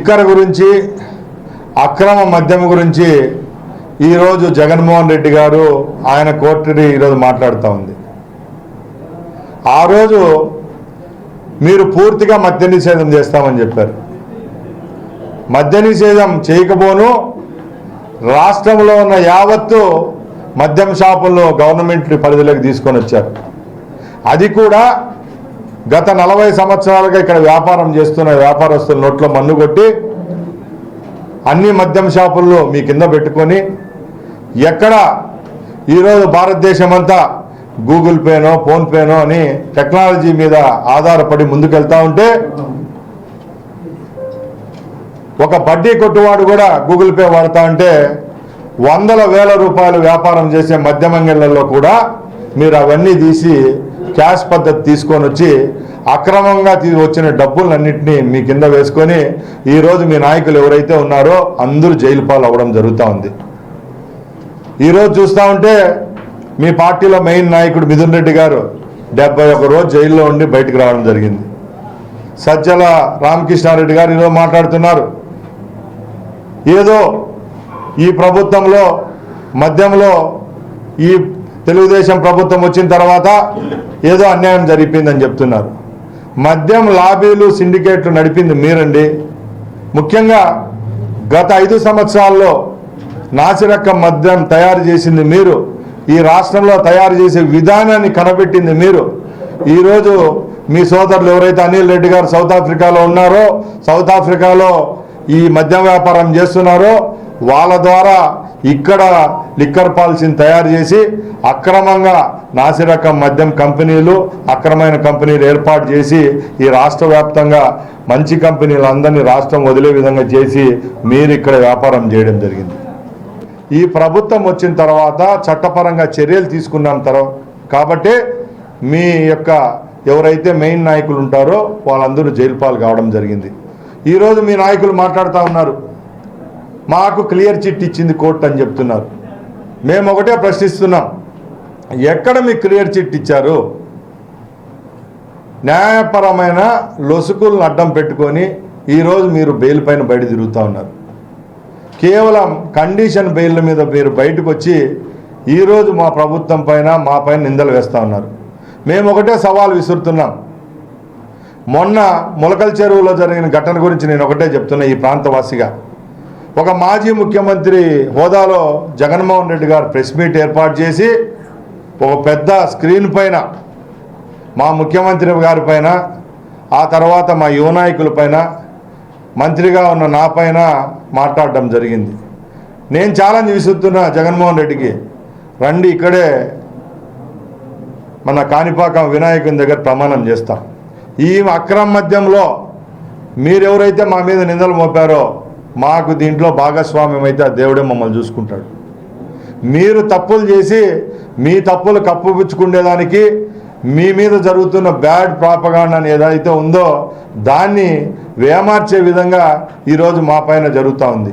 Liquor గురించి అక్రమ మద్యం గురించి ఈరోజు జగన్మోహన్ రెడ్డి గారు ఆయన కోర్టుని ఈరోజు మాట్లాడుతూ ఉంది. ఆ రోజు మీరు పూర్తిగా మద్య నిషేధం చేస్తామని చెప్పారు. మద్య నిషేధం చేయకపోను రాష్ట్రంలో ఉన్న యావత్తు మద్యం షాపులను గవర్నమెంట్ పరిధిలోకి తీసుకొని వచ్చారు. అది కూడా గత నలభై సంవత్సరాలుగా ఇక్కడ వ్యాపారం చేస్తున్న వ్యాపారస్తుల నోట్లో మన్ను కొట్టి అన్ని మద్యం షాపుల్లో మీ కింద పెట్టుకొని ఎక్కడ ఈరోజు భారతదేశం అంతా గూగుల్ పేనో ఫోన్పేనో అని టెక్నాలజీ మీద ఆధారపడి ముందుకెళ్తా ఉంటే ఒక బడ్డీ కొట్టువాడు కూడా గూగుల్ పే వాడుతా ఉంటే వందల వేల రూపాయలు వ్యాపారం చేసే మధ్యమంగళ్ళల్లో కూడా మీరు అవన్నీ తీసి క్యాష్ పద్ధతి తీసుకొని వచ్చి అక్రమంగా వచ్చిన డబ్బులన్నింటినీ మీ కింద వేసుకొని ఈరోజు మీ నాయకులు ఎవరైతే ఉన్నారో అందరూ జైలు పాలు అవ్వడం జరుగుతూ ఉంది. ఈరోజు చూస్తూ ఉంటే మీ పార్టీలో మెయిన్ నాయకుడు మిథున్ రెడ్డి గారు డెబ్బై ఒక రోజు జైల్లో ఉండి బయటకు రావడం జరిగింది. సజ్జల రామకృష్ణారెడ్డి గారు ఈరోజు మాట్లాడుతున్నారు. ఏదో ఈ ప్రభుత్వంలో మద్యంలో ఈ తెలుగుదేశం ప్రభుత్వం వచ్చిన తర్వాత ఏదో అన్యాయం జరిపిందని చెప్తున్నారు. మద్యం లాబీలు సిండికేట్లు నడిపింది మీరండి. ముఖ్యంగా గత ఐదు సంవత్సరాల్లో నాసిరకం మద్యం తయారు చేసింది మీరు ఈ రాష్ట్రంలో తయారు చేసే విధానాన్ని కనబెట్టింది మీరు. ఈరోజు మీ సోదరులు ఎవరైతే అనిల్ రెడ్డి గారు సౌత్ ఆఫ్రికాలో ఉన్నారో సౌత్ ఆఫ్రికాలో ఈ మద్యం వ్యాపారం చేస్తున్నారో వాళ్ళ ద్వారా ఇక్కడ లిక్కర్ పాలసీని తయారు చేసి అక్రమంగా నాసిరకం మద్యం కంపెనీలు అక్రమైన కంపెనీలు ఏర్పాటు చేసి ఈ రాష్ట్ర వ్యాప్తంగా మంచి కంపెనీలు అందరినీ రాష్ట్రం వదిలే విధంగా చేసి మీరు ఇక్కడ వ్యాపారం చేయడం జరిగింది. ఈ ప్రభుత్వం వచ్చిన తర్వాత చట్టపరంగా చర్యలు తీసుకున్నాం తర్వాత కాబట్టి మీ యొక్క ఎవరైతే మెయిన్ నాయకులు ఉంటారో వాళ్ళందరూ జైలు పాలు కావడం జరిగింది. ఈరోజు మీ నాయకులు మాట్లాడుతూ ఉన్నారు. మాకు క్లియర్ చిట్ ఇచ్చింది కోర్టు అని చెప్తున్నారు. మేము ఒకటే ప్రశ్నిస్తున్నాం. ఎక్కడ మీకు క్లియర్ చిట్ ఇచ్చారు? న్యాయపరమైన లొసుకులను అడ్డం పెట్టుకొని ఈరోజు మీరు బెయిల్ పైన బయట తిరుగుతూ ఉన్నారు. కేవలం కండిషన్ బెయిల్ మీద మీరు బయటకు వచ్చి ఈరోజు మా ప్రభుత్వం పైన మా పైన నిందలు వేస్తూ ఉన్నారు. మేము ఒకటే సవాల్ విసురుతున్నాం. మొన్న మొలకల్ చెరువులో జరిగిన ఘటన గురించి నేను ఒకటే చెప్తున్నా ఈ ప్రాంతవాసిగా. ఒక మాజీ ముఖ్యమంత్రి హోదాలో జగన్మోహన్ రెడ్డి గారు ప్రెస్ మీట్ ఏర్పాటు చేసి ఒక పెద్ద స్క్రీన్ పైన మా ముఖ్యమంత్రి గారి పైన ఆ తర్వాత మా యువ నాయకుల పైన మంత్రిగా ఉన్న నా పైన మాట్లాడడం జరిగింది. నేను ఛాలెంజ్ విసురుతున్నా జగన్మోహన్ రెడ్డికి రండి ఇక్కడే మన కాణిపాకం వినాయకుని దగ్గర ప్రమాణం చేస్తాం. ఈ అక్రమ మధ్యంలో మీరెవరైతే మా మీద నిందలు మోపారో మాకు దీంట్లో భాగస్వామ్యం అయితే ఆ దేవుడే మమ్మల్ని చూసుకుంటాడు. మీరు తప్పులు చేసి మీ తప్పులు కప్పుపుచ్చుకునేదానికి మీ మీద జరుగుతున్న బ్యాడ్ ప్రాపగాండా ఏదైతే ఉందో దాన్ని వేమార్చే విధంగా ఈరోజు మా పైన జరుగుతూ ఉంది.